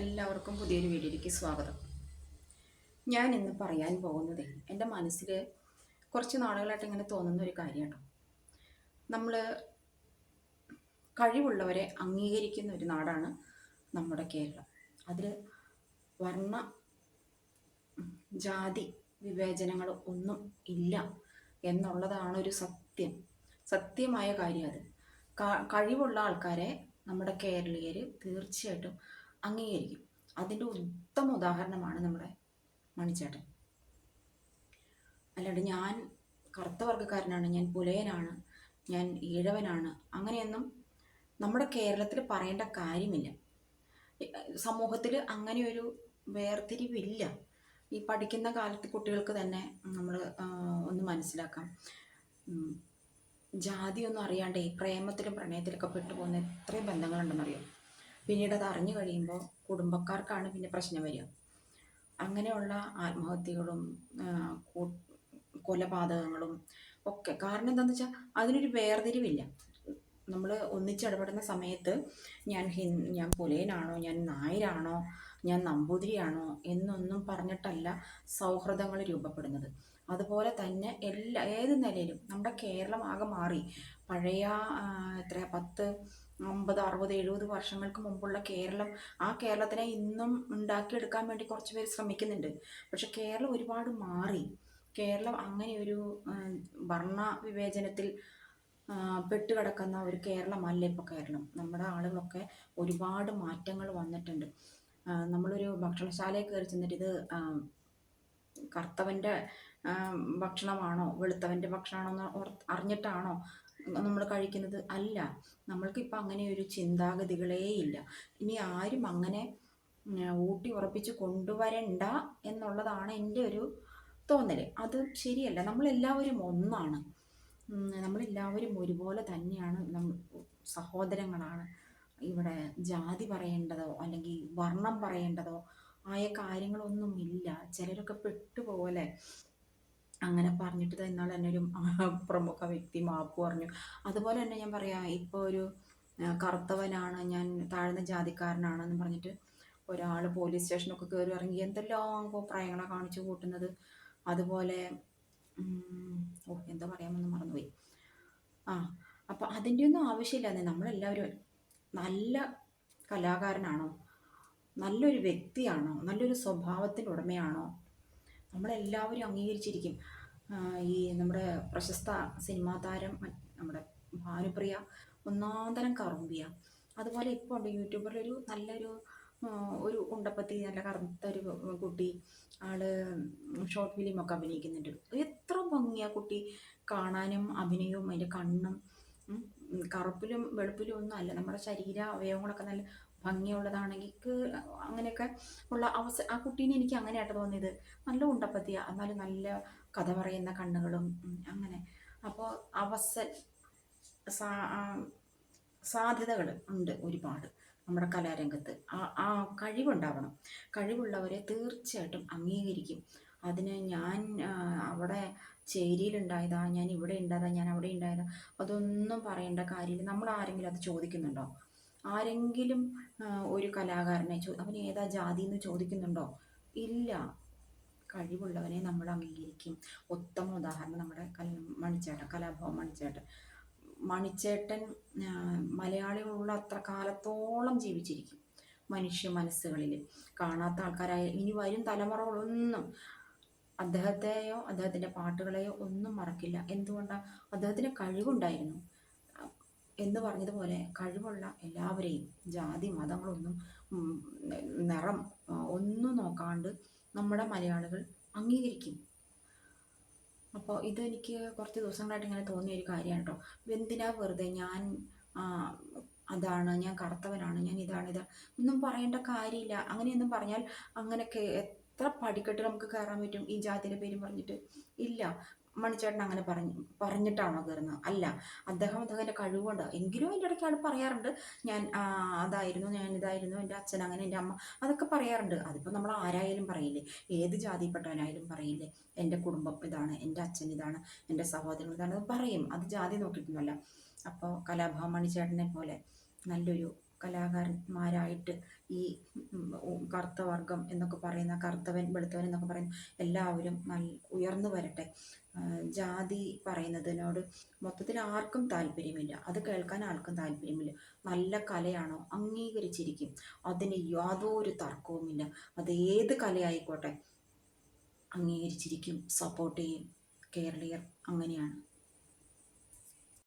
എല്ലാവർക്കും പുതിയൊരു വീഡിയോയിലേക്ക് സ്വാഗതം. ഞാൻ ഇന്ന് പറയാൻ പോകുന്നത് എന്റെ മനസ്സിൽ കുറച്ച് നാളുകളായിട്ട് ഇങ്ങനെ തോന്നുന്ന ഒരു കാര്യമാണ്. നമ്മൾ കഴിവുള്ളവരെ അംഗീകരിക്കുന്ന ഒരു നാടാണ് നമ്മുടെ കേരളം. അതിൽ വർണ ജാതി വിവേചനങ്ങൾ ഒന്നും ഇല്ല എന്നുള്ളതാണ് ഒരു സത്യം. സത്യമായ കാര്യം അത്. കഴിവുള്ള ആൾക്കാരെ നമ്മുടെ കേരളീയർ തീർച്ചയായിട്ടും അംഗീകരിക്കും. അതിന്റെ ഉത്തമ ഉദാഹരണമാണ് നമ്മുടെ മണിച്ചേട്ടൻ. അല്ലാണ്ട് ഞാൻ കറുത്ത വർഗക്കാരനാണ് ഞാൻ പുലയനാണ് ഞാൻ ഈഴവനാണ് അങ്ങനെയൊന്നും നമ്മുടെ കേരളത്തിൽ പറയേണ്ട കാര്യമില്ല. സമൂഹത്തിൽ അങ്ങനെയൊരു വേർതിരിവില്ല. ഈ പഠിക്കുന്ന കാലത്ത് കുട്ടികൾക്ക് തന്നെ നമ്മൾ ഒന്ന് മനസ്സിലാക്കാം. ജാതിയൊന്നും അറിയാണ്ടേ പ്രേമത്തിലും പ്രണയത്തിലൊക്കെ പെട്ടുപോകുന്ന എത്രയും ബന്ധങ്ങളുണ്ടെന്നറിയോ? പിന്നീട് അത് അറിഞ്ഞു കഴിയുമ്പോൾ കുടുംബക്കാർക്കാണ് പിന്നെ പ്രശ്നം വരിക. അങ്ങനെയുള്ള ആത്മഹത്യകളും കൊലപാതകങ്ങളും ഒക്കെ. കാരണം എന്താണെന്ന് വെച്ചാൽ അതിനൊരു വേർതിരിവില്ല. നമ്മൾ ഒന്നിച്ചിടപെടുന്ന സമയത്ത് ഞാൻ ഹിൻ ഞാൻ പുലയനാണോ ഞാൻ നായരാണോ ഞാൻ നമ്പൂതിരിയാണോ എന്നൊന്നും പറഞ്ഞിട്ടല്ല സൗഹൃദങ്ങൾ രൂപപ്പെടുന്നത്. അതുപോലെ തന്നെ എല്ലാ ഏത് നിലയിലും നമ്മുടെ കേരളം ആകെ മാറി. പഴയ എത്ര പത്ത് അമ്പത് അറുപത് എഴുപത് വർഷങ്ങൾക്ക് മുമ്പുള്ള കേരളം. ആ കേരളത്തിനെ ഇന്നും ഉണ്ടാക്കിയെടുക്കാൻ വേണ്ടി കുറച്ച് പേര് ശ്രമിക്കുന്നുണ്ട്. പക്ഷെ കേരളം ഒരുപാട് മാറി. കേരളം അങ്ങനെ ഒരു വർണ വിവേചനത്തിൽ പെട്ടുകിടക്കുന്ന ഒരു കേരളമല്ല ഇപ്പോൾ കേരളം. നമ്മുടെ ആളുകളൊക്കെ ഒരുപാട് മാറ്റങ്ങൾ വന്നിട്ടുണ്ട്. നമ്മളൊരു ഭക്ഷണശാലയിൽ കയറി ചെന്നിട്ട് ഇത് കറുത്തവന്റെ ഭക്ഷണമാണോ വെളുത്തവന്റെ ഭക്ഷണമാണോ എന്ന് അറിഞ്ഞിട്ടാണോ നമ്മൾ കഴിക്കുന്നത് അല്ല. നമ്മൾക്കിപ്പോൾ അങ്ങനെ ഒരു ചിന്താഗതികളേ ഇല്ല. ഇനി ആരും അങ്ങനെ ഊട്ടി ഉറപ്പിച്ച് കൊണ്ടുവരണ്ട എന്നുള്ളതാണ് എന്റെ ഒരു തോന്നൽ അത് ശരിയല്ല. നമ്മളെല്ലാവരും ഒന്നാണ്. നമ്മളെല്ലാവരും ഒരുപോലെ തന്നെയാണ്. സഹോദരങ്ങളാണ്. ഇവിടെ ജാതി പറയേണ്ടതോ അല്ലെങ്കിൽ വർണം പറയേണ്ടതോ ആയ കാര്യങ്ങളൊന്നുമില്ല ചിലരൊക്കെ പെട്ടുപോലെ അങ്ങനെ പറഞ്ഞിട്ട് ഇന്നാൾ തന്നെ ഒരു പ്രമുഖ വ്യക്തി മാപ്പ് പറഞ്ഞു. അതുപോലെ തന്നെ ഞാൻ പറയാം ഇപ്പോൾ ഒരു കറുത്തവനാണ് ഞാൻ താഴ്ന്ന ജാതിക്കാരനാണെന്ന് പറഞ്ഞിട്ട് ഒരാൾ പോലീസ് സ്റ്റേഷനൊക്കെ കയറി ഇറങ്ങി എന്തെല്ലാം അഭിപ്രായങ്ങളാണ് കാണിച്ചു കൂട്ടുന്നത്. അതുപോലെ ഓ എന്താ പറയാമെന്ന് മറന്നുപോയി. ആ അപ്പം അതിന്റെ ഒന്നും ആവശ്യമില്ലാന്നേ നമ്മളെല്ലാവരും നല്ല കലാകാരനാണോ? നല്ലൊരു വ്യക്തിയാണോ? നല്ലൊരു സ്വഭാവത്തിന്റെ ഉടമയാണോ നമ്മളെല്ലാവരും അംഗീകരിച്ചിരിക്കും. ഈ നമ്മുടെ പ്രശസ്ത സിനിമാ താരം നമ്മുടെ ഭാനുപ്രിയ ഒന്നാന്തരം കറുമ്പിയ. അതുപോലെ ഇപ്പോൾ ഉണ്ട് യൂട്യൂബറിലൊരു നല്ലൊരു ഒരു ഉണ്ടപ്പത്തി നല്ല കറുത്ത ഒരു കുട്ടി ആൾ ഷോർട്ട് ഫിലിമൊക്കെ അഭിനയിക്കുന്നുണ്ട്. എത്ര ഭംഗിയാ കുട്ടി കാണാനും അഭിനയവും അതിന്റെ കണ്ണും കറുപ്പിലും വെളുപ്പിലും ഒന്നും അല്ല. നമ്മുടെ ശരീര അവയവങ്ങളൊക്കെ നല്ല ഭംഗിയുള്ളതാണെങ്കിൽ ക്ക് അങ്ങനെയൊക്കെ ഉള്ള അവസ ആ കുട്ടീനെ എനിക്ക് അങ്ങനെയായിട്ട് തോന്നിയത്. നല്ല ഉണ്ടപ്പത്തിയ. എന്നാലും നല്ല കഥ പറയുന്ന കണ്ണുകളും അങ്ങനെ. അപ്പോൾ അവസ സാധ്യതകൾ ഉണ്ട് ഒരുപാട് നമ്മുടെ കലാരംഗത്ത്. ആ ആ കഴിവുണ്ടാവണം. കഴിവുള്ളവരെ തീർച്ചയായിട്ടും അംഗീകരിക്കും. അതിന് ഞാൻ അവിടെ ചേരിയിലുണ്ടായതാ ഞാൻ ഇവിടെ ഉണ്ടായതാ ഞാൻ അവിടെ ഉണ്ടായതാ അതൊന്നും പറയേണ്ട കാര്യമില്ല. നമ്മൾ ആരെങ്കിലും അത് ചോദിക്കുന്നുണ്ടോ? ആരെങ്കിലും ഒരു കലാകാരനെ ചോ അവൻ ഏതാ ജാതി എന്ന് ചോദിക്കുന്നുണ്ടോ? ഇല്ല. കഴിവുള്ളവനെ നമ്മൾ അംഗീകരിക്കും. ഉത്തമ ഉദാഹരണം നമ്മുടെ കല മണിച്ചേട്ടൻ കലാഭവൻ മണിച്ചേട്ടൻ. മണിച്ചേട്ടൻ മലയാളികളുള്ള അത്ര കാലത്തോളം ജീവിച്ചിരിക്കും മനുഷ്യ മനസ്സുകളിൽ. കാണാത്ത ആൾക്കാരായ ഇനി വരും തലമുറകളൊന്നും അദ്ദേഹത്തെയോ അദ്ദേഹത്തിന്റെ പാട്ടുകളെയോ ഒന്നും മറക്കില്ല. എന്തുകൊണ്ടാണ് അദ്ദേഹത്തിന് കഴിവുണ്ടായിരുന്നു. എന്ന് പറഞ്ഞതുപോലെ കഴിവുള്ള എല്ലാവരെയും ജാതി മതങ്ങളൊന്നും നിറം ഒന്നും നോക്കാണ്ട് നമ്മുടെ മലയാളികൾ അംഗീകരിക്കും. അപ്പോൾ ഇതെനിക്ക് കുറച്ച് ദിവസങ്ങളായിട്ട് ഇങ്ങനെ തോന്നിയ ഒരു കാര്യമാണ് കേട്ടോ. എന്തിനാ വെറുതെ ഞാൻ അതാണ് ഞാൻ കറുത്തവനാണ് ഞാൻ ഇതാണ് ഇതാണ് ഒന്നും പറയേണ്ട കാര്യമില്ല. അങ്ങനെയൊന്നും പറഞ്ഞാൽ അങ്ങനെയൊക്കെ എത്ര പടിക്കെട്ട് നമുക്ക് കയറാൻ പറ്റും ഈ ജാതിയുടെ പേരും പറഞ്ഞിട്ട്? ഇല്ല. മണിച്ചേട്ടൻ അങ്ങനെ പറഞ്ഞു പറഞ്ഞിട്ടാണോ കയറുന്നത്? അല്ല അദ്ദേഹം അദ്ദേഹത്തിന്റെ കഴിവുണ്ട്. എങ്കിലും എന്റെ ഇടയ്ക്ക് ആൾ പറയാറുണ്ട് ഞാൻ അതായിരുന്നു ഞാൻ ഇതായിരുന്നു എന്റെ അച്ഛൻ അങ്ങനെ എന്റെ അമ്മ അതൊക്കെ പറയാറുണ്ട്. അതിപ്പോൾ നമ്മൾ ആരായാലും പറയില്ലേ? ഏത് ജാതിപ്പെട്ടവനായാലും പറയില്ലേ? എന്റെ കുടുംബം ഇതാണ് എന്റെ അച്ഛൻ ഇതാണ് എന്റെ സഹോദരൻ ഇതാണ് പറയും. അത് ജാതി നോക്കിയിട്ടൊന്നുമല്ല അപ്പോൾ കലാഭവൻ മണിച്ചേട്ടനെ പോലെ നല്ലൊരു കലാകാരന്മാരായിട്ട് ഈ ഉം, ഉം, കറുത്ത വർഗം എന്നൊക്കെ പറയുന്ന കറുത്തവൻ വെളുത്തവൻ എന്നൊക്കെ പറയുന്ന എല്ലാവരും നല്ല ഉയർന്നു വരട്ടെ. ജാതി പറയുന്നതിനോട് മൊത്തത്തിൽ ആർക്കും താല്പര്യമില്ല. അത് കേൾക്കാൻ ആർക്കും താല്പര്യമില്ല. നല്ല കലയാണോ? അംഗീകരിച്ചിരിക്കും. അതിന് യാതൊരു തർക്കവുമില്ല. അത് ഏത് കലയായിക്കോട്ടെ. അംഗീകരിച്ചിരിക്കും സപ്പോർട്ട് ചെയ്യും കേരളീയർ. അങ്ങനെയാണ്.